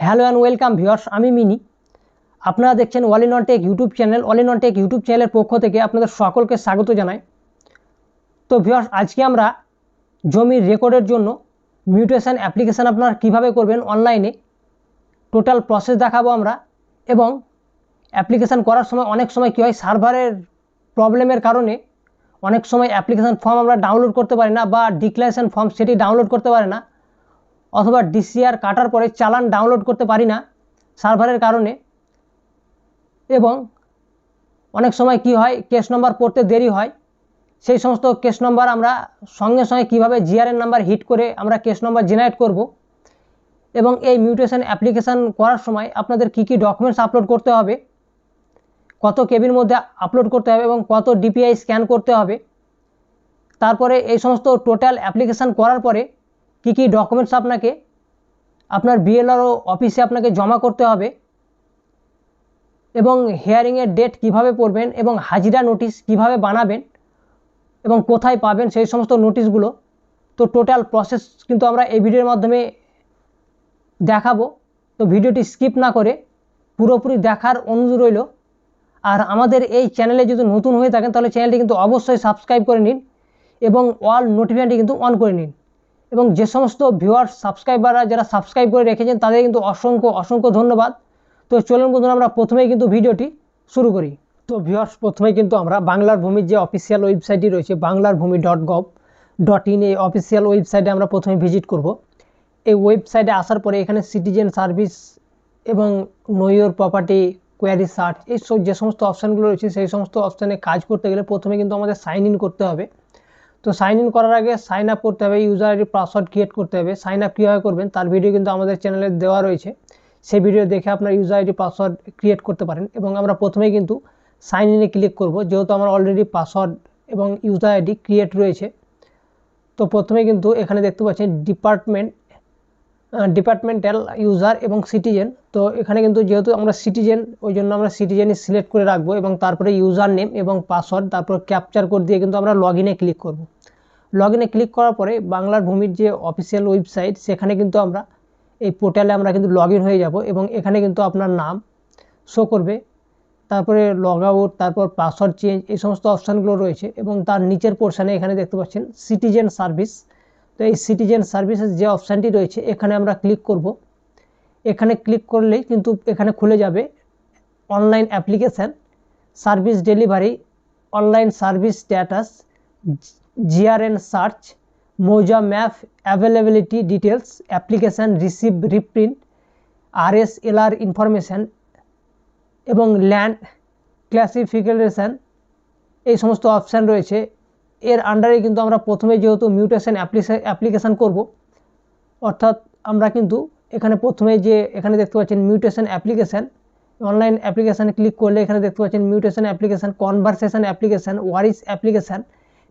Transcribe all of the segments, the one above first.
Hello and welcome viewers Mini mini. আপনারা দেখছেন All In Tech YouTube channel All In Tech YouTube চ্যানেলের পক্ষ থেকে আপনাদের সকলকে স্বাগত জানাই। তো ভিউয়ার্স আজকে আমরা জমির রেকর্ডের জন্য মিউটেশন অ্যাপ্লিকেশান আপনারা কীভাবে করবেন অনলাইনে টোটাল প্রসেস দেখাবো আমরা। এবং অ্যাপ্লিকেশান করার সময় অনেক সময় কী হয় সার্ভারের প্রবলেমের কারণে অনেক সময় অ্যাপ্লিকেশান ফর্ম আমরা ডাউনলোড করতে পারি না বা ডিক্লারেশন ফর্ম সেটি ডাউনলোড করতে পারে না। অথবা ডিসিআর কাটার পরে চালান ডাউনলোড করতে পারি না সার্ভারের কারণে। এবং অনেক সময় কি হয়, কেস নম্বর পড়তে দেরি হয়। সেই সমস্ত কেস নম্বর আমরা সঙ্গে সঙ্গে কীভাবে জিআরএন নাম্বার হিট করে আমরা কেস নম্বর জেনারেট করব এবং এই মিউটেশন অ্যাপ্লিকেশান করার সময় আপনাদের কি কি ডকুমেন্টস আপলোড করতে হবে, কত কেবির মধ্যে আপলোড করতে হবে এবং কত ডিপিআই স্ক্যান করতে হবে। তারপরে এই সমস্ত টোটাল অ্যাপ্লিকেশান করার পরে কি কি ডকুমেন্টস আপনাকে? আপনার বিএলআরও অফিসে আপনাকে জমা করতে হবে। এবং হিয়ারিংয়ের ডেট কীভাবে পড়বেন এবং হাজিরা নোটিশ কীভাবে বানাবেন এবং কোথায় পাবেন সেই সমস্ত নোটিশগুলো তো টোটাল প্রসেস কিন্তু আমরা এই ভিডিওর মাধ্যমে দেখাবো। তো ভিডিওটি স্কিপ না করে পুরোপুরি দেখার অনুরোধ রইল। আর আমাদের এই চ্যানেলে যদি নতুন হয়ে থাকেন, তাহলে চ্যানেলটি কিন্তু অবশ্যই সাবস্ক্রাইব করে নিন এবং অল নোটিফিকেশনটি কিন্তু অন করে নিন। এবং যে সমস্ত ভিউয়ার্স সাবস্ক্রাইবাররা যারা সাবস্ক্রাইব করে রেখেছেন, তাদের কিন্তু অসংখ্য অসংখ্য ধন্যবাদ। তো চলুন বন্ধুরা, আমরা প্রথমেই কিন্তু ভিডিওটি শুরু করি। তো ভিউয়ার্স প্রথমেই কিন্তু আমরা বাংলার ভূমির যে অফিসিয়াল ওয়েবসাইটটি রয়েছে বাংলার Bhumi dot gov dot in এই অফিসিয়াল ওয়েবসাইটে আমরা প্রথমে ভিজিট করব। এই ওয়েবসাইটে আসার পরে এখানে সিটিজেন সার্ভিস এবং নইয়োর প্রপার্টি কোয়ারি সার্চ এই যে সমস্ত অপশানগুলো রয়েছে, সেই সমস্ত অপশানে কাজ করতে গেলে প্রথমে কিন্তু আমাদের সাইন ইন করতে হবে। তো সাইন ইন করার আগে সাইন আপ করতে হবে ইউজার আইডি পাসওয়ার্ড ক্রিয়েট করতে হবে। সাইন আপ কীভাবে করবেন? তার ভিডিও কিন্তু আমাদের চ্যানেলে দেওয়া রয়েছে। সেই ভিডিও দেখে আপনার ইউজার আইডি পাসওয়ার্ড ক্রিয়েট করতে পারেন এবং আমরা প্রথমেই কিন্তু সাইন ইনে ক্লিক করব, যেহেতু আমার অলরেডি পাসওয়ার্ড এবং ইউজার আইডি ক্রিয়েট রয়েছে। তো প্রথমে কিন্তু এখানে দেখতে পাচ্ছেন ডিপার্টমেন্ট ডিপার্টমেন্টাল ইউজার এবং সিটিজেন তো এখানে কিন্তু যেহেতু আমরা সিটিজেন ওই জন্য আমরা সিটিজেনই সিলেক্ট করে রাখব এবং তারপরে ইউজার নেম এবং পাসওয়ার্ড তারপর ক্যাপচার কোড দিয়ে কিন্তু আমরা লগ ইনে ক্লিক করব। লগ ইনে ক্লিক করার পরে বাংলার ভূমির যে অফিসিয়াল ওয়েবসাইট সেখানে কিন্তু আমরা এই পোর্টালে আমরা কিন্তু লগ হয়ে যাব এবং এখানে কিন্তু আপনার নাম শো করবে। তারপরে লগ আউট তারপর পাসওয়ার্ড চেঞ্জ এই সমস্ত অপশানগুলো রয়েছে এবং তার নিচের পোর্শানে এখানে দেখতে পাচ্ছেন সিটিজেন সার্ভিস তো এই সিটিজেন সার্ভিসেস যে অপশানটি রয়েছে, এখানে আমরা ক্লিক করব। এখানে ক্লিক করলেই কিন্তু এখানে খুলে যাবে online application service delivery online service status GRN search mouza map availability details application receive reprint RS LR information এবং ল্যান্ড ক্লাসিফিকেশান এই সমস্ত অপশান রয়েছে। এর আন্ডারে কিন্তু আমরা প্রথমে যেহেতু মিউটেশন অ্যাপ্লিকেশান করব, অর্থাৎ আমরা কিন্তু এখানে প্রথমে যে এখানে দেখতে পাচ্ছেন মিউটেশন অ্যাপ্লিকেশান অনলাইন অ্যাপ্লিকেশানে ক্লিক করলে এখানে দেখতে পাচ্ছেন মিউটেশন অ্যাপ্লিকেশান কনভারসেশন অ্যাপ্লিকেশান ওয়ারিস application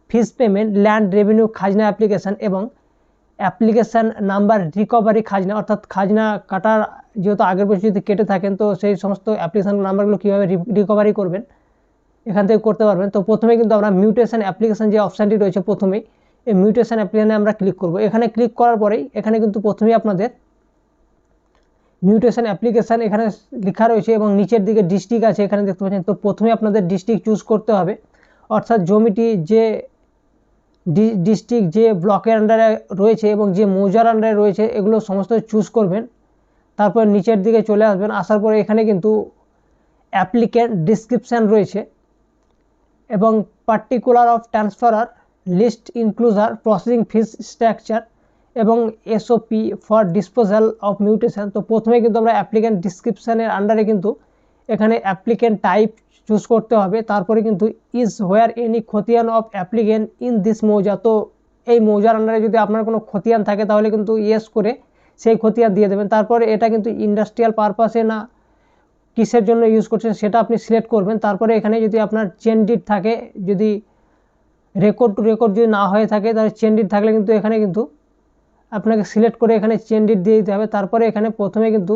fees payment land revenue খাজনা অ্যাপ্লিকেশান এবং অ্যাপ্লিকেশান নাম্বার রিকভারি খাজনা, অর্থাৎ খাজনা কাটার যেহেতু আগের বছর যদি কেটে থাকেন, তো সেই সমস্ত অ্যাপ্লিকেশান নাম্বারগুলো কীভাবে রিকভারি করবেন? এখান থেকে করতে পারবেন। তো প্রথমে কিন্তু আমরা মিউটেশন অ্যাপ্লিকেশান যে অপশানটি রয়েছে প্রথমেই, এই মিউটেশন অ্যাপ্লিকেশানে আমরা ক্লিক করব। এখানে ক্লিক করার পরেই এখানে কিন্তু প্রথমেই আপনাদের মিউটেশন অ্যাপ্লিকেশান এখানে লেখা রয়েছে এবং নিচের দিকে ডিস্ট্রিক্ট আছে এখানে দেখতে পাচ্ছেন। তো প্রথমে আপনাদের ডিস্ট্রিক্ট চুজ করতে হবে। অর্থাৎ জমিটি যে ডিস্ট্রিক্ট যে ব্লকের আন্ডারে রয়েছে এবং যে মৌজার আন্ডারে রয়েছে, এগুলো সমস্ত চুজ করবেন। তারপর নিচের দিকে চলে আসবেন। আসার পরে এখানে কিন্তু অ্যাপ্লিকেন্ট ডিসক্রিপশান রয়েছে। এবং particular of transferor list enclosure processing fees structure এবং SOP for disposal of mutation তো প্রথমে কিন্তু আমরা অ্যাপ্লিকেন্ট ডিসক্রিপশানের আন্ডারে কিন্তু এখানে অ্যাপ্লিকেন্ট টাইপ চুজ করতে হবে। তারপরে কিন্তু ইজ হোয়ার এনি খতিয়ান of applicant in this mouza. তো এই মৌজার আন্ডারে যদি আপনার কোনো খতিয়ান থাকে তাহলে কিন্তু ইয়েস করে সেই খতিয়ান দিয়ে দেবেন। তারপরে এটা কিন্তু ইন্ডাস্ট্রিয়াল পারপাসে না কিসের জন্য ইউজ করছেন সেটা আপনি সিলেক্ট করবেন। তারপরে এখানে যদি আপনার চেন ডিট থাকে, যদি রেকর্ড টু রেকর্ড যদি না হয়ে থাকে, তাহলে চেন ডিট থাকলে কিন্তু এখানে কিন্তু আপনাকে সিলেক্ট করে এখানে চেন ডিট দিয়ে দিতে হবে। তারপরে এখানে প্রথমে কিন্তু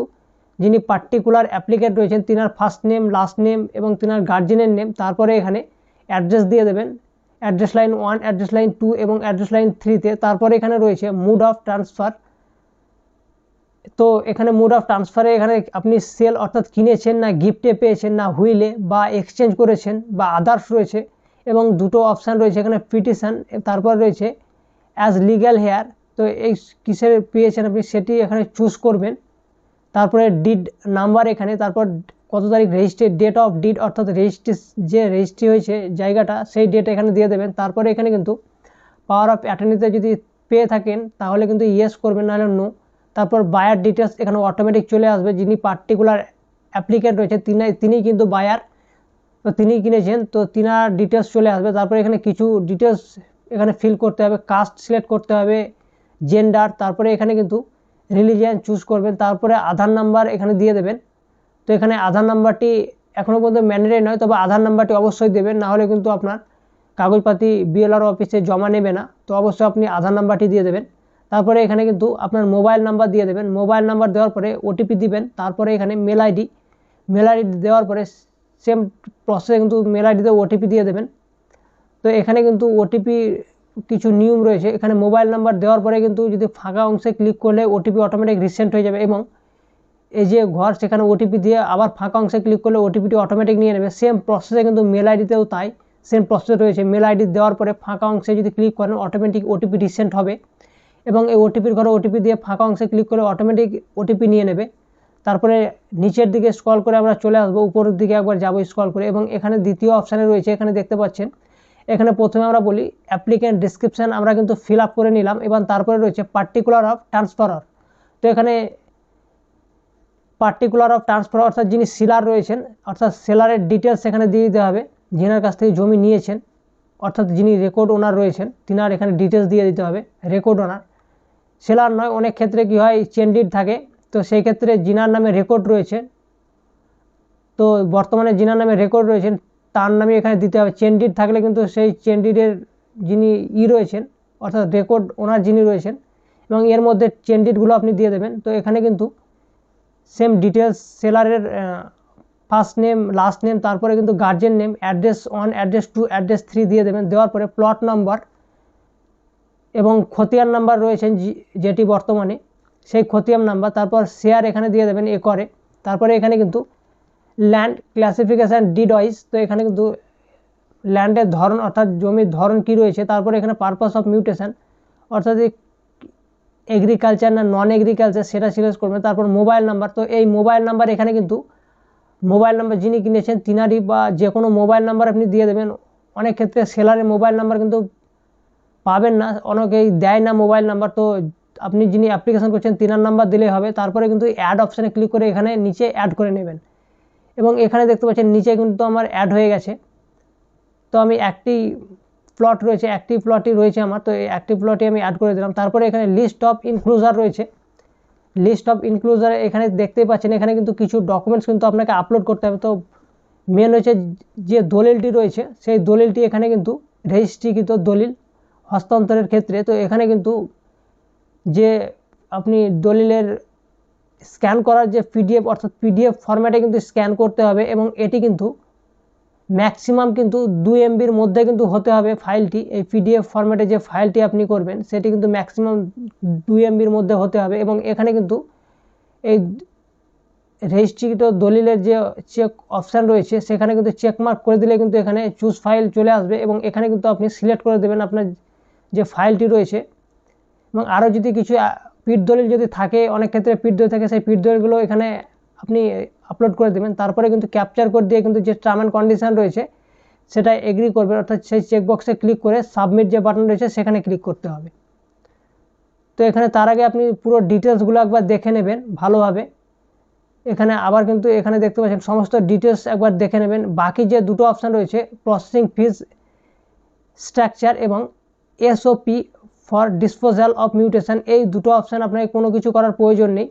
যিনি পার্টিকুলার অ্যাপ্লিকেন্ট রয়েছেন, তিনার ফার্স্ট নেম লাস্ট নেম এবং তিনার গার্জেনের নেম তারপরে এখানে অ্যাড্রেস দিয়ে দেবেন। Address line one address line two এবং অ্যাড্রেস লাইন থ্রিতে তারপরে এখানে রয়েছে মুড অফ ট্রান্সফার তো এখানে মোড অফ ট্রান্সফারে এখানে আপনি সেল অর্থাৎ কিনেছেন না গিফটে পেয়েছেন না হুইলে বা এক্সচেঞ্জ করেছেন বা আদার্স রয়েছে এবং দুটো অপশান রয়েছে, এখানে পিটিশান তারপর রয়েছে অ্যাজ লিগ্যাল হেয়ার তো এই কিসের পেয়েছেন আপনি সেটি এখানে চুজ করবেন। তারপরে ডিড নাম্বার এখানে, তারপর কত তারিখ রেজিস্ট্রি ডেট অফ ডিড অর্থাৎ রেজিস্ট্রি যে রেজিস্ট্রি হয়েছে জায়গাটা, সেই ডেট এখানে দিয়ে দেবেন। তারপরে এখানে কিন্তু পাওয়ার অফ অ্যাটর্নিতে যদি পেয়ে থাকেন, তাহলে কিন্তু ইয়েস করবেন, নাহলে নো তারপর বায়ার ডিটেলস এখানে অটোমেটিক চলে আসবে। যিনি পার্টিকুলার অ্যাপ্লিকেন্ট রয়েছে তিনি তিনি কিন্তু বায়ার তো তিনি কিনেছেন, তো তিনার ডিটেলস চলে আসবে। তারপরে এখানে কিছু ডিটেলস এখানে ফিল করতে হবে কাস্ট সিলেক্ট করতে হবে জেন্ডার তারপরে এখানে কিন্তু রিলিজিয়ান চুজ করবেন, তারপরে আধার নাম্বার এখানে দিয়ে দেবেন। তো এখানে আধার নাম্বারটি এখনও পর্যন্ত ম্যান্ডেটারি নয়, তবে আধার নাম্বারটি অবশ্যই দেবেন নাহলে কিন্তু আপনার কাগজপাতি বিএলআর অফিসে জমা নেবে না। তো অবশ্যই আপনি আধার নাম্বারটি দিয়ে দেবেন। তারপরে এখানে কিন্তু আপনার মোবাইল নাম্বার দিয়ে দেবেন। মোবাইল নাম্বার দেওয়ার পরে ওটিপি দিবেন। তারপরে এখানে মেল আইডি মেল আইডি দেওয়ার পরে সেম প্রসেসে কিন্তু মেল আইডিতে ওটিপি দিয়ে দেবেন। তো এখানে কিন্তু ওটিপি কিছু নিয়ম রয়েছে। এখানে মোবাইল নাম্বার দেওয়ার পরে কিন্তু যদি ফাঁকা অংশে ক্লিক করলে ওটিপি অটোমেটিক রিসেন্ট হয়ে যাবে এবং এই যে ঘর, সেখানে ওটিপি দিয়ে আবার ফাঁকা অংশে ক্লিক করলে ওটিপিটি অটোমেটিক নিয়ে নেবে। সেম প্রসেসে কিন্তু মেল আইডিতেও তাই। সেম প্রসেস রয়েছে। মেল আইডি দেওয়ার পরে ফাঁকা অংশে যদি ক্লিক করেন অটোমেটিক ওটিপি রিসেন্ট হবে। এবং এই ওটিপির ঘরে ওটিপি দিয়ে ফাঁকা অংশে ক্লিক করে অটোমেটিক ওটিপি নিয়ে নেবে। তারপরে নিচের দিকে স্ক্রল করে আমরা চলে আসব, উপরের দিকে একবার যাব স্ক্রল করে এবং এখানে দ্বিতীয় অপশানে রয়েছে, এখানে দেখতে পাচ্ছেন। এখানে প্রথমে আমরা বলি অ্যাপ্লিকেন্ট ডিসক্রিপশান আমরা কিন্তু ফিল আপ করে নিলাম এবং তারপরে রয়েছে পার্টিকুলার অফ ট্রান্সফারার তো এখানে পার্টিকুলার অফ ট্রান্সফার অর্থাৎ যিনি সেলার রয়েছেন, অর্থাৎ সেলারের ডিটেলস এখানে দিয়ে দিতে হবে, যিনার কাছ থেকে জমি নিয়েছেন, অর্থাৎ যিনি রেকর্ড ওনার রয়েছেন, তিনার এখানে ডিটেলস দিয়ে দিতে হবে রেকর্ড ওনার সেলার নয়, অনেক ক্ষেত্রে কী হয় চেন্ডিড থাকে। তো সেই ক্ষেত্রে জিনার নামে রেকর্ড রয়েছে। তো বর্তমানে জিনার নামে রেকর্ড রয়েছেন, তার নামে এখানে দিতে হবে। চেন্ডিড থাকলে কিন্তু সেই চেন্ডিডের যিনি ই রয়েছেন, অর্থাৎ রেকর্ড ওনার যিনি রয়েছেন, এবং এর মধ্যে চেন্ডিডগুলো আপনি দিয়ে দেবেন। তো এখানে কিন্তু সেম ডিটেলস সেলারের ফার্স্ট নেম লাস্ট নেম তারপরে কিন্তু guardian name address one address two address three দিয়ে দেবেন। দেওয়ার পরে প্লট নাম্বার এবং খতিয়ান নাম্বার রয়েছেন যেটি বর্তমানে, সেই খতিয়ান নাম্বার, তারপর শেয়ার এখানে দিয়ে দেবেন এ করে। তারপরে এখানে কিন্তু ল্যান্ড ক্লাসিফিকেশান ডিড তো এখানে কিন্তু ল্যান্ডের ধরন, অর্থাৎ জমির ধরন কী রয়েছে, তারপরে এখানে পারপাস অফ মিউটেশন অর্থাৎ এগ্রিকালচার না নন এগ্রিকালচার সেটা সিলেক্ট করবেন। তারপর মোবাইল নাম্বার তো এই মোবাইল নাম্বার এখানে কিন্তু মোবাইল নাম্বার যিনি কিনেছেন, তিনারই বা যে কোনো মোবাইল নাম্বার আপনি দিয়ে দেবেন। অনেক ক্ষেত্রে সেলারের মোবাইল নাম্বার কিন্তু পাবেন না। অনেকেই দেয় না মোবাইল নাম্বার। তো আপনি যিনি অ্যাপ্লিকেশন করছেন, তিনার নাম্বার দিলেই হবে। তারপরে কিন্তু অ্যাড অপশানে ক্লিক করে এখানে নিচে অ্যাড করে নেবেন। এবং এখানে দেখতে পাচ্ছেন, নিচে কিন্তু আমার অ্যাড হয়ে গেছে। তো আমি একটি প্লট রয়েছে, একটি প্লটই রয়েছে আমার। তো এই একটি প্লটই আমি অ্যাড করে দিলাম। তারপরে এখানে লিস্ট অফ ইনক্লুজার রয়েছে। লিস্ট অফ ইনক্লুজার এখানে দেখতেই পাচ্ছেন, এখানে কিন্তু কিছু ডকুমেন্টস কিন্তু আপনাকে আপলোড করতে হবে। তো মেন হচ্ছে যে দলিলটি রয়েছে, সেই দলিলটি এখানে কিন্তু রেজিস্ট্রিকৃত দলিল। হস্তান্তরের ক্ষেত্রে, তো এখানে কিন্তু যে আপনি দলিলের স্ক্যান করার যে পিডিএফ, অর্থাৎ পিডিএফ ফরম্যাটে কিন্তু স্ক্যান করতে হবে এবং এটি কিন্তু ম্যাক্সিমাম কিন্তু দুই এমবির মধ্যে কিন্তু হতে হবে ফাইলটি। এই পিডিএফ ফরম্যাটে যে ফাইলটি আপনি করবেন, সেটি কিন্তু ম্যাক্সিমাম দুই এমবির মধ্যে হতে হবে এবং এখানে কিন্তু এই রেজিস্ট্রিকৃত দলিলের যে চেক অপশান রয়েছে, সেখানে কিন্তু চেকমার্ক করে দিলে কিন্তু এখানে চুজ ফাইল চলে আসবে এবং এখানে কিন্তু আপনি সিলেক্ট করে দেবেন আপনার যে ফাইলটি রয়েছে এবং আরও যদি কিছু পিট দলিল যদি থাকে, অনেক ক্ষেত্রে পিট দলিল থাকে, সেই পিট দলিলগুলো এখানে আপনি আপলোড করে দেবেন। তারপরে কিন্তু ক্যাপচার কোড দিয়ে কিন্তু যে টার্ম অ্যান্ড কন্ডিশান রয়েছে, সেটা এগ্রি করবে অর্থাৎ সেই চেকবক্সে ক্লিক করে সাবমিট যে বাটন রয়েছে, সেখানে ক্লিক করতে হবে। তো এখানে তার আগে আপনি পুরো ডিটেলসগুলো একবার দেখে নেবেন ভালোভাবে। এখানে আবার কিন্তু এখানে দেখতে পাচ্ছেন, সমস্ত ডিটেলস একবার দেখে নেবেন। বাকি যে দুটো অপশান রয়েছে প্রসেসিং ফিজ স্ট্রাকচার এবং SOP for disposal of mutation এই দুটো অপশান আপনাকে কোনো কিছু করার প্রয়োজন নেই।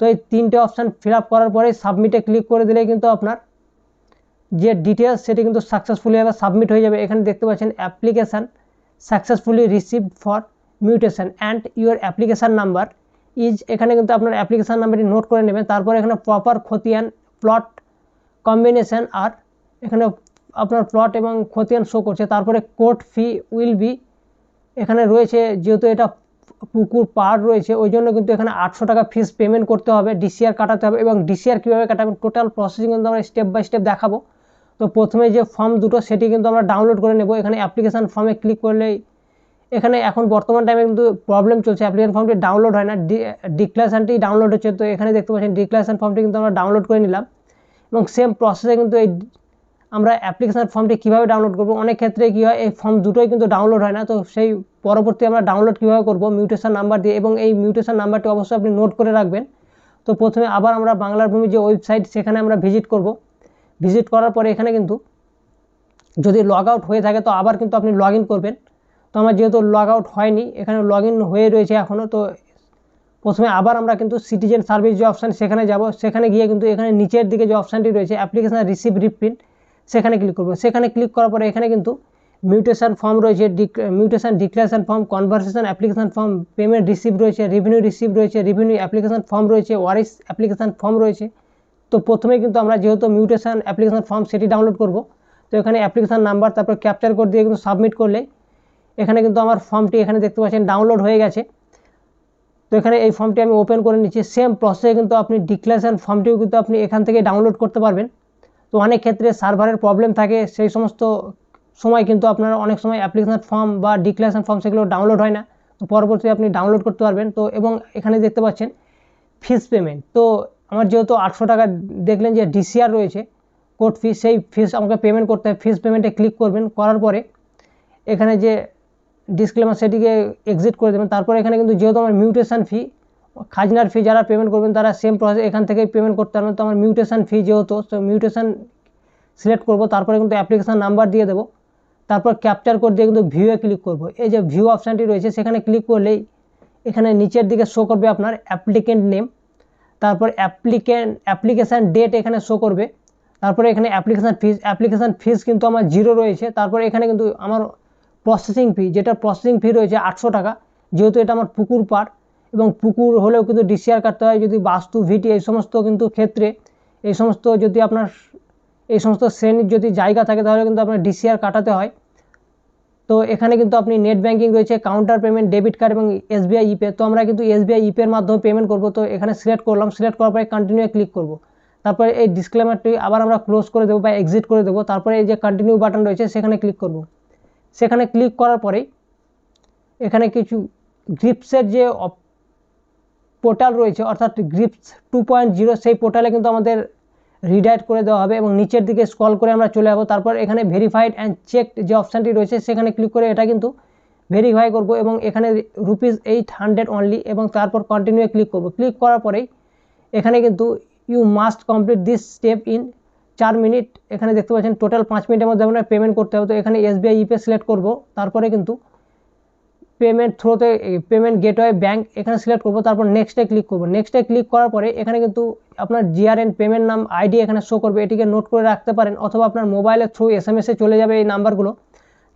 তো এই তিনটে অপশান ফিল আপ করার পরে সাবমিটে ক্লিক করে দিলেই কিন্তু আপনার যে ডিটেলস সেটি কিন্তু সাকসেসফুলি হবে সাবমিট হয়ে যাবে। এখানে দেখতে পাচ্ছেন application successfully received for mutation and your application number is এখানে কিন্তু আপনার অ্যাপ্লিকেশান নাম্বারটি নোট করে নেবেন। তারপর এখানে প্রপার খতিয়ান প্লট কম্বিনেশান আর এখানে আপনার প্লট এবং খতিয়ান শো করছে। তারপরে কোর্ট ফি উইল বি এখানে রয়েছে, যেহেতু এটা পুকুর পাড় রয়েছে, ওই জন্য কিন্তু এখানে আটশো টাকা ফিস পেমেন্ট করতে হবে ডিসিআর কাটাতে হবে এবং ডিসিআর কীভাবে কাটাবেন টোটাল প্রসেসিং কিন্তু আমরা স্টেপ বাই স্টেপ দেখাবো। তো প্রথমে যে ফর্ম দুটো, সেটি কিন্তু আমরা ডাউনলোড করে নেব। এখানে অ্যাপ্লিকেশান ফর্মে ক্লিক করলেই এখানে এখন বর্তমান টাইমে কিন্তু প্রবলেম চলছে অ্যাপ্লিকেশন ফর্মটি ডাউনলোড হয় না ডিক্লারেশনটি ডাউনলোড হচ্ছে। তো এখানে দেখতে পাচ্ছেন ডিক্লারেশন ফর্মটি কিন্তু আমরা ডাউনলোড করে নিলাম এবং সেম প্রসেসে কিন্তু এই আমরা অ্যাপ্লিকেশান ফর্মটি কীভাবে ডাউনলোড করব? অনেক ক্ষেত্রে কী হয়, এই ফর্ম দুটোই কিন্তু ডাউনলোড হয় না, তো সেই পরবর্তী আমরা ডাউনলোড কীভাবে করব? মিউটেশন নাম্বার দিয়ে, এবং এই মিউটেশন নাম্বারটি অবশ্যই আপনি নোট করে রাখবেন। তো প্রথমে আবার আমরা বাংলার ভূমি যে ওয়েবসাইট সেখানে আমরা ভিজিট করব। ভিজিট করার পরে এখানে কিন্তু যদি লগ আউট হয়ে থাকে, তো আবার কিন্তু আপনি লগ করবেন। তো আমার যেহেতু লগ আউট হয়নি, এখানে লগ হয়ে রয়েছে এখনও তো প্রথমে আবার আমরা কিন্তু সিটিজেন সার্ভিস যে অপশান সেখানে যাব। সেখানে গিয়ে কিন্তু এখানে নিচের দিকে যে অপশানটি রয়েছে অ্যাপ্লিকেশান রিসিভ রিপ্রিন্ট সেখানে ক্লিক করব। সেখানে ক্লিক করার পরে এখানে কিন্তু মিউটেশন ফর্ম রয়েছে mutation declaration form conversation application form payment receive রয়েছে রেভিনিউ রিসিভ রয়েছে রেভিনিউ অ্যাপ্লিকেশন ফর্ম রয়েছে ওয়ারিস অ্যাপ্লিকেশন ফর্ম রয়েছে। তো প্রথমে কিন্তু আমরা যেহেতু মিউটেশন অ্যাপ্লিকেশন ফর্ম সেটি ডাউনলোড করব, তো এখানে অ্যাপ্লিকেশন নাম্বার তারপর ক্যাপচার কোড দিয়ে কিন্তু সাবমিট করলে এখানে কিন্তু আমার ফর্মটি এখানে দেখতে পাচ্ছেন ডাউনলোড হয়ে গেছে। তো এখানে এই ফর্মটি আমি ওপেন করে নিচ্ছি। সেম প্রসেসে কিন্তু আপনি ডিক্লারেশন ফর্মটিও কিন্তু আপনি এখান থেকে ডাউনলোড করতে পারবেন। তো অনেক ক্ষেত্রে সার্ভারের প্রবলেম থাকে। সেই সমস্ত সময় কিন্তু আপনারা অনেক সময় অ্যাপ্লিকেশন ফর্ম বা ডিক্লারেশন ফর্ম সেগুলো ডাউনলোড হয় না। তো পরবর্তী আপনি ডাউনলোড করতে পারবেন। তো এবং এখানে দেখতে পাচ্ছেন ফিস পেমেন্ট তো আমার যেহেতু আটশো টাকা দেখলেন যে ডিসিআর রয়েছে কোর্ট ফিস সেই ফিস আমাকে পেমেন্ট করতে হয়। ফিস পেমেন্টে ক্লিক করবেন। করার পরে এখানে যে ডিসক্লেমার সেটিকে এক্সিট করে দেবেন। তারপরে এখানে কিন্তু যেহেতু আমার মিউটেশন ফি খাজনার ফি যারা পেমেন্ট করবেন, তারা সেম প্রসেস এখান থেকেই পেমেন্ট করতে পারবেন। তো আমার মিউটেশন ফি যেহেতু, তো মিউটেশন সিলেক্ট করব, তারপরে কিন্তু অ্যাপ্লিকেশান নাম্বার দিয়ে দেবো। তারপর ক্যাপচার কোড দিয়ে কিন্তু ভিউয়ে ক্লিক করব। এই যে ভিউ অপশানটি রয়েছে, সেখানে ক্লিক করলেই এখানে নিচের দিকে শো করবে আপনার অ্যাপ্লিকেন্ট নেম তারপর অ্যাপ্লিকেন্ট অ্যাপ্লিকেশান ডেট এখানে শো করবে। তারপরে এখানে অ্যাপ্লিকেশান ফিস অ্যাপ্লিকেশান ফিস কিন্তু আমার জিরো রয়েছে। তারপরে এখানে কিন্তু আমার প্রসেসিং ফি যেটা প্রসেসিং ফি রয়েছে আটশো টাকা, যেহেতু এটা আমার পুকুর পার এবং পুকুর হলেও কিন্তু ডিসিআর কাটতে হয়। যদি বাস্তু, ভিটি এই সমস্ত কিন্তু ক্ষেত্রে, এই সমস্ত যদি আপনার, এই সমস্ত শ্রেণির যদি জায়গা থাকে তাহলে কিন্তু আপনার ডিসিআর কাটাতে হয়। তো এখানে কিন্তু আপনি নেট ব্যাঙ্কিং রয়েছে কাউন্টার পেমেন্ট ডেবিট কার্ড এবং এসবিআই ইপে তো আমরা কিন্তু এসবিআই ইপের মাধ্যমে পেমেন্ট করব। তো এখানে সিলেক্ট করলাম। সিলেক্ট করার পরে কন্টিনিউ ক্লিক করব। তারপরে এই ডিসক্লেমারটি আবার আমরা ক্লোজ করে দেবো বা এক্সিট করে দেবো। তারপরে এই যে কন্টিনিউ বাটন রয়েছে, সেখানে ক্লিক করব। সেখানে ক্লিক করার পরেই এখানে কিছু গ্রিপসের যে পোর্টাল রয়েছে, অর্থাৎ গ্রিপস টু পয়েন্ট জিরো সেই পোর্টালে কিন্তু আমাদের রিডাইট করে দেওয়া হবে এবং নিচের দিকে স্কল করে আমরা চলে যাব। তারপর এখানে ভেরিফাইড অ্যান্ড চেক যে অপশানটি রয়েছে, সেখানে ক্লিক করে এটা কিন্তু ভেরিফাই করব এবং এখানে রুপিস এইট হান্ড্রেড অনলি এবং তারপর কন্টিনিউ ক্লিক করব। ক্লিক করার পরেই এখানে কিন্তু you must complete this step in চার মিনিট এখানে দেখতে পাচ্ছেন টোটাল পাঁচ মিনিটের মধ্যে আপনার পেমেন্ট করতে হবে। তো এখানে এসবিআই ইপে সিলেক্ট করব। তারপরে কিন্তু পেমেন্ট থ্রোতে পেমেন্ট গেটওয়ে ব্যাঙ্ক এখানে সিলেক্ট করব, তারপর নেক্সটে ক্লিক করব। নেক্সটে ক্লিক করার পরে এখানে কিন্তু আপনার জিআরএন পেমেন্ট নাম আইডি এখানে শো করবে। এটিকে নোট করে রাখতে পারেন, অথবা আপনার মোবাইলের থ্রু এস এম এসে চলে যাবে এই নাম্বারগুলো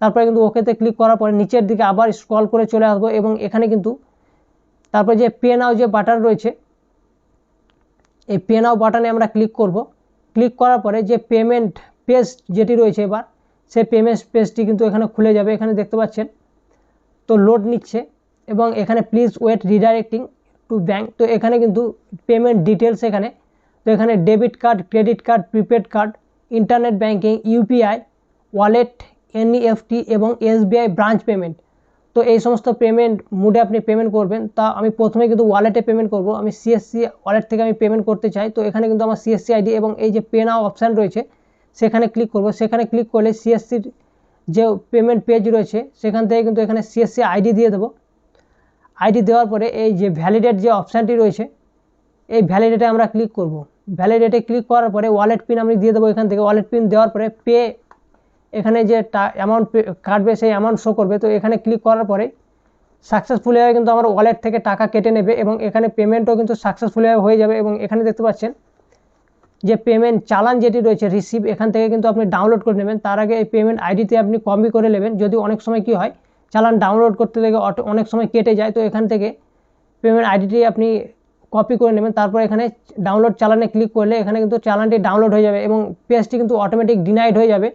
তারপরে কিন্তু ওকেতে ক্লিক করার পরে নিচের দিকে আবার স্ক্রল করে চলে আসব এবং এখানে কিন্তু তারপরে যে পে নাও যে বাটন রয়েছে, এই পে নাও বাটনে আমরা ক্লিক করব। ক্লিক করার পরে যে পেমেন্ট পেজ যেটি রয়েছে এবার, সেই পেমেন্ট পেজটি কিন্তু এখানে খুলে যাবে। এখানে দেখতে পাচ্ছেন তো লোড নিচ্ছে এবং এখানে please wait redirecting to bank তো এখানে কিন্তু পেমেন্ট ডিটেলস এখানে। তো এখানে debit card credit card prepaid card internet banking UPI wallet NEFT এবং এসবিআই ব্রাঞ্চ পেমেন্ট তো এই সমস্ত পেমেন্ট মুডে আপনি পেমেন্ট করবেন। তা আমি প্রথমে কিন্তু ওয়ালেটে পেমেন্ট করব। আমি সিএসসি ওয়ালেট থেকে আমি পেমেন্ট করতে চাই। তো এখানে কিন্তু আমার সিএসসি আইডি এবং এই যে পে নাও অপশান রয়েছে, সেখানে ক্লিক করব। সেখানে ক্লিক করলে সিএসসির যে পেমেন্ট পেজ রয়েছে, সেখান থেকে কিন্তু এখানে সিএসসি আইডি দিয়ে দেবো। আইডি দেওয়ার পরে এই যে ভ্যালিডেট যে অপশানটি রয়েছে, এই ভ্যালিডেটে আমরা ক্লিক করব। ভ্যালিডেটে ক্লিক করার পরে ওয়ালেট পিন আমি দিয়ে দেবো এখান থেকে। ওয়ালেট পিন দেওয়ার পরে পে এখানে যে অ্যামাউন্ট কাটবে সেই অ্যামাউন্ট শো করবে। তো এখানে ক্লিক করার পরে সাকসেসফুলিভাবে কিন্তু আমার ওয়ালেট থেকে টাকা কেটে নেবে এবং এখানে পেমেন্টও কিন্তু সাকসেসফুলিভাবে হয়ে যাবে এবং এখানে দেখতে পাচ্ছেন যে পেমেন্ট চালান যেটি রয়েছে রিসিভ এখান থেকে কিন্তু আপনি ডাউনলোড করে নেবেন। তার আগে এই পেমেন্ট আইডিতে আপনি কপি করে নেবেন। যদি অনেক সময় কি হয়, চালান ডাউনলোড করতে গেলে অনেক সময় কেটে যায়, তো এখান থেকে পেমেন্ট আইডিটি আপনি কপি করে নেবেন। তারপর এখানে ডাউনলোড চালানে ক্লিক করলে এখানে কিন্তু চালানটি ডাউনলোড হয়ে যাবে এবং পেজটি কিন্তু অটোমেটিক ডিনাইড হয়ে যাবে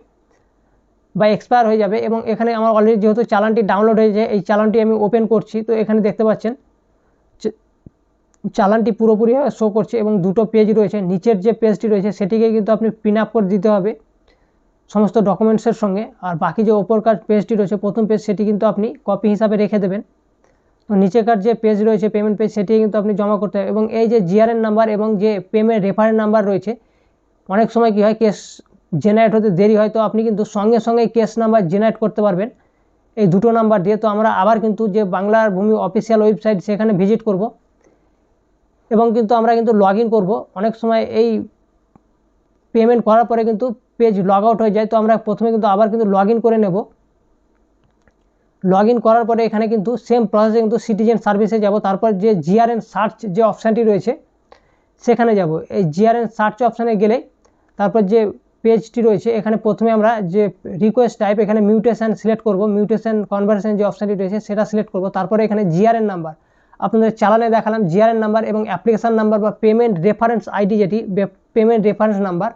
বা এক্সপায়ার হয়ে যাবে এবং এখানে আমার অলরেডি যেহেতু চালানটি ডাউনলোড হয়েছে এই চালানটি আমি ওপেন করছি। তো এখানে দেখতে পাচ্ছেন চালানটি পুরোপুরি শো করছে এবং দুটো পেজ রয়েছে। নিচের যে পেজটি রয়েছে, সেটিকে কিন্তু আপনি পিন আপ করে দিতে হবে সমস্ত ডকুমেন্টসের সঙ্গে। আর বাকি যে ওপরকার পেজটি রয়েছে, প্রথম পেজ সেটি কিন্তু আপনি কপি হিসাবে রেখে দেবেন। তো নিচেকার যে পেজ রয়েছে পেমেন্ট পেজ সেটি কিন্তু আপনি জমা করতে হবে। এবং এই যে জিআরএন নাম্বার এবং যে পেমেন্ট রেফারেন্স নাম্বার রয়েছে, অনেক সময় কী হয় কেস জেনারেট হতে দেরি হয়, তো আপনি কিন্তু সঙ্গে সঙ্গে কেস নাম্বার জেনারেট করতে পারবেন। এই দুটো নাম্বার দিয়ে তো আমরা আবার কিন্তু যে বাংলার ভূমি অফিসিয়াল ওয়েবসাইট সেখানে ভিজিট করব। এবং কিন্তু আমরা কিন্তু লগ ইন করব। অনেক সময় এই পেমেন্ট করার পরে কিন্তু পেজ লগ আউট হয়ে যায়, তো আমরা প্রথমে কিন্তু আবার কিন্তু লগ করে নেব। লগ করার পরে এখানে কিন্তু সেম প্রসেসে কিন্তু সিটিজেন সার্ভিসে যাব। তারপর যে জিআরএন সার্চ যে অপশানটি রয়েছে, সেখানে যাব। এই জিআরএন সার্চ অপশানে গেলে তারপর যে পেজটি রয়েছে, এখানে প্রথমে আমরা যে রিকোয়েস্ট টাইপ এখানে মিউটেশান সিলেক্ট করব। মিউটেশন কনভার্সেশন যে অপশানটি রয়েছে, সেটা সিলেক্ট করব। তারপরে এখানে জিআরএন নাম্বার আপনাদের চালানে দেখালাম জিআরএন নাম্বার এবং অ্যাপ্লিকেশান নাম্বার বা পেমেন্ট রেফারেন্স আইডি যেটি পেমেন্ট রেফারেন্স নাম্বার,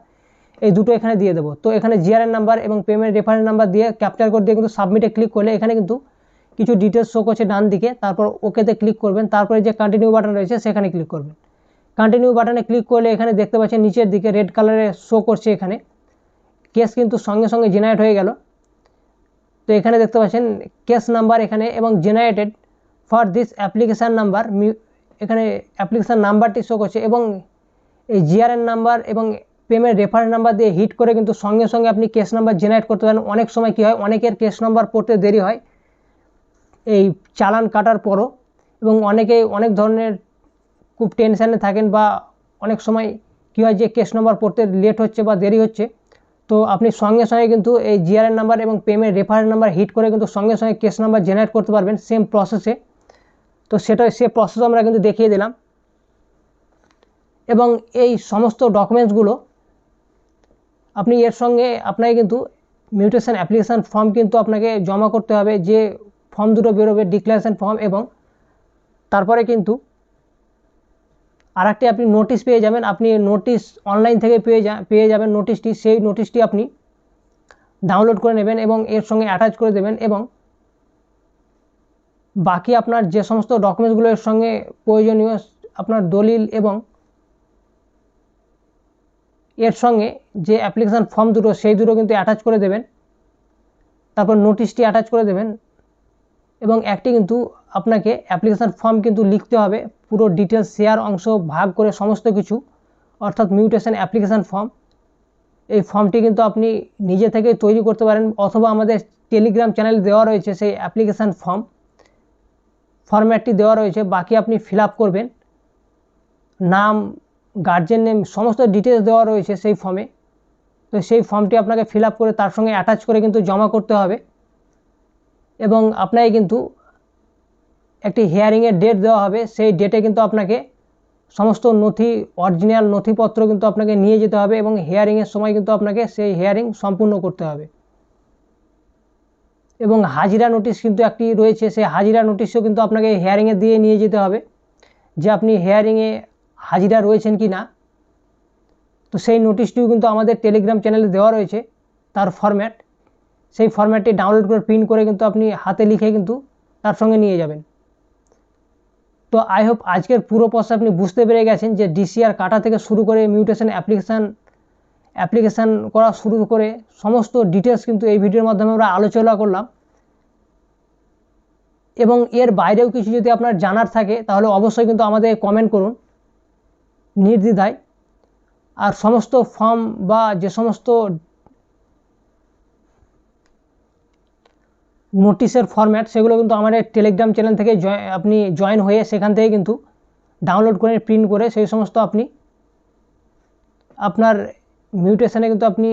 এই দুটো এখানে দিয়ে দেবো। তো এখানে জিআরএন নাম্বার এবং পেমেন্ট রেফারেন্স নাম্বার দিয়ে ক্যাপচার করে দিয়ে কিন্তু সাবমিটে ক্লিক করলে এখানে কিন্তু কিছু ডিটেলস শো করছে ডান দিকে। তারপর ওকেতে ক্লিক করবেন। তারপরে যে কন্টিনিউ বাটন রয়েছে সেখানে ক্লিক করবেন। কন্টিনিউ বাটনে ক্লিক করলে এখানে দেখতে পাচ্ছেন নিচের দিকে রেড কালারে শো করছে এখানে। কেস কিন্তু সঙ্গে সঙ্গে জেনারেট হয়ে গেল। তো এখানে দেখতে পাচ্ছেন কেস নাম্বার এখানে এবং generated for this application number এখানে অ্যাপ্লিকেশান নাম্বারটি শো করছে এবং এই জিআরএন নাম্বার এবং পেমেন্ট রেফারেন্স নাম্বার দিয়ে হিট করে কিন্তু সঙ্গে সঙ্গে আপনি কেস নাম্বার জেনারেট করতে পারেন। অনেক সময় কী হয়, অনেকের কেস নাম্বার পড়তে দেরি হয় এই চালান কাটার পরও এবং অনেকে অনেক ধরনের খুব টেনশানে থাকেন বা অনেক সময় কী হয় যে কেস নাম্বার পড়তে লেট হচ্ছে বা দেরি হচ্ছে। তো আপনি সঙ্গে সঙ্গে কিন্তু এই জিআরএন নাম্বার এবং পেমেন্ট রেফারেন্স নাম্বার হিট করে কিন্তু সঙ্গে সঙ্গে কেস নাম্বার জেনারেট করতে পারবেন সেম প্রসেসে তো সেটা সে প্রসেস আমরা কিন্তু দেখিয়ে দিলাম। এবং এই সমস্ত ডকুমেন্টসগুলো আপনি এর সঙ্গে আপনাকে কিন্তু মিউটেশন অ্যাপ্লিকেশান ফর্ম কিন্তু আপনাকে জমা করতে হবে, যে ফর্ম দুটো বেরোবে ডিক্লারেশন ফর্ম এবং তারপরে কিন্তু আর একটি আপনি নোটিশ পেয়ে যাবেন। আপনি নোটিশ অনলাইন থেকে পেয়ে যা, পেয়ে যাবেন নোটিশটি সেই নোটিশটি আপনি ডাউনলোড করে নেবেন এবং এর সঙ্গে অ্যাটাচ করে দেবেন এবং বাকি আপনার যে সমস্ত ডকুমেন্টসগুলোর সঙ্গে প্রয়োজনীয়, আপনার দলিল এবং এর সঙ্গে যে অ্যাপ্লিকেশান ফর্ম দুটো, সেই দুটো কিন্তু অ্যাটাচ করে দেবেন। তারপর নোটিশটি অ্যাটাচ করে দেবেন এবং একটি কিন্তু আপনাকে অ্যাপ্লিকেশান ফর্ম কিন্তু লিখতে হবে। পুরো ডিটেলস শেয়ার অংশ, ভাগ করে সমস্ত কিছু, অর্থাৎ মিউটেশন অ্যাপ্লিকেশান ফর্ম এই ফর্মটি কিন্তু আপনি নিজে থেকে তৈরি করতে পারেন অথবা আমাদের টেলিগ্রাম চ্যানেল দেওয়া রয়েছে সেই অ্যাপ্লিকেশান ফর্ম ফরম্যাটটি দেওয়া রয়েছে, বাকি আপনি ফিল করবেন। নাম, গার্জেন নেম, সমস্ত ডিটেলস দেওয়া রয়েছে সেই ফর্মে তো সেই ফর্মটি আপনাকে ফিল করে তার সঙ্গে অ্যাটাচ করে কিন্তু জমা করতে হবে। এবং আপনাকে কিন্তু একটি হিয়ারিংয়ের ডেট দেওয়া হবে। সেই ডেটে কিন্তু আপনাকে সমস্ত নথি অরিজিনাল নথিপত্র কিন্তু আপনাকে নিয়ে যেতে হবে এবং হিয়ারিংয়ের সময় কিন্তু আপনাকে সেই হিয়ারিং সম্পূর্ণ করতে হবে। এবং হাজিরা নোটিশ কিন্তু একটি রয়েছে, সেই হাজিরা নোটিশও কিন্তু আপনাকে হেয়ারিংয়ে দিয়ে নিয়ে যেতে হবে যে আপনি হেয়ারিংয়ে হাজিরা রয়েছেন কি না তো সেই নোটিশটিও কিন্তু আমাদের টেলিগ্রাম চ্যানেলে দেওয়া রয়েছে, তার ফরম্যাট সেই ফরম্যাটটি ডাউনলোড করে প্রিন্ট করে কিন্তু আপনি হাতে লিখে কিন্তু তার সঙ্গে নিয়ে যাবেন। তো আই হোপ আজকের পুরো প্রসেস আপনি বুঝতে পেরে গেছেন যে ডিসিআর কাটা থেকে শুরু করে মিউটেশন অ্যাপ্লিকেশান অ্যাপ্লিকেশান করা শুরু করে সমস্ত ডিটেলস কিন্তু এই ভিডিওর মাধ্যমে আমরা আলোচনা করলাম। এবং এর বাইরেও কিছু যদি আপনার জানার থাকে, তাহলে অবশ্যই কিন্তু আমাদের কমেন্ট করুন নির্দ্বিধায়। আর সমস্ত ফর্ম বা যে সমস্ত নোটিশের ফরম্যাট সেগুলো কিন্তু আমাদের টেলিগ্রাম চ্যানেল থেকে আপনি জয়েন হয়ে সেখান থেকে কিন্তু ডাউনলোড করে প্রিন্ট করে সেই সমস্ত আপনি আপনার মিউটেশনে কিন্তু আপনি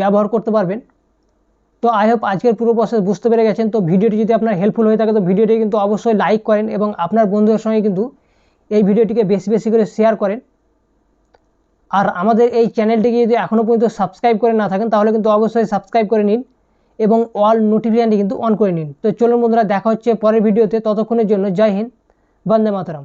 ব্যবহার করতে পারবেন। তো আই হোপ আজকের পুরো প্রসেস বুঝতে পেরে গেছেন। তো ভিডিওটি যদি আপনার হেল্পফুল হয়ে থাকে, তো ভিডিওটি কিন্তু অবশ্যই লাইক করেন এবং আপনার বন্ধুদের সঙ্গে কিন্তু এই ভিডিওটিকে বেশি বেশি করে শেয়ার করেন। আর আমাদের এই চ্যানেলটিকে যদি এখনও পর্যন্ত সাবস্ক্রাইব করে না থাকেন, তাহলে কিন্তু অবশ্যই সাবস্ক্রাইব করে নিন এবং অল নোটিফিকেশানটি কিন্তু অন করে নিন। তো চলুন বন্ধুরা, দেখা হচ্ছে পরের ভিডিওতে। ততক্ষণের জন্য জয় হিন্দ, বন্দে মাতরম।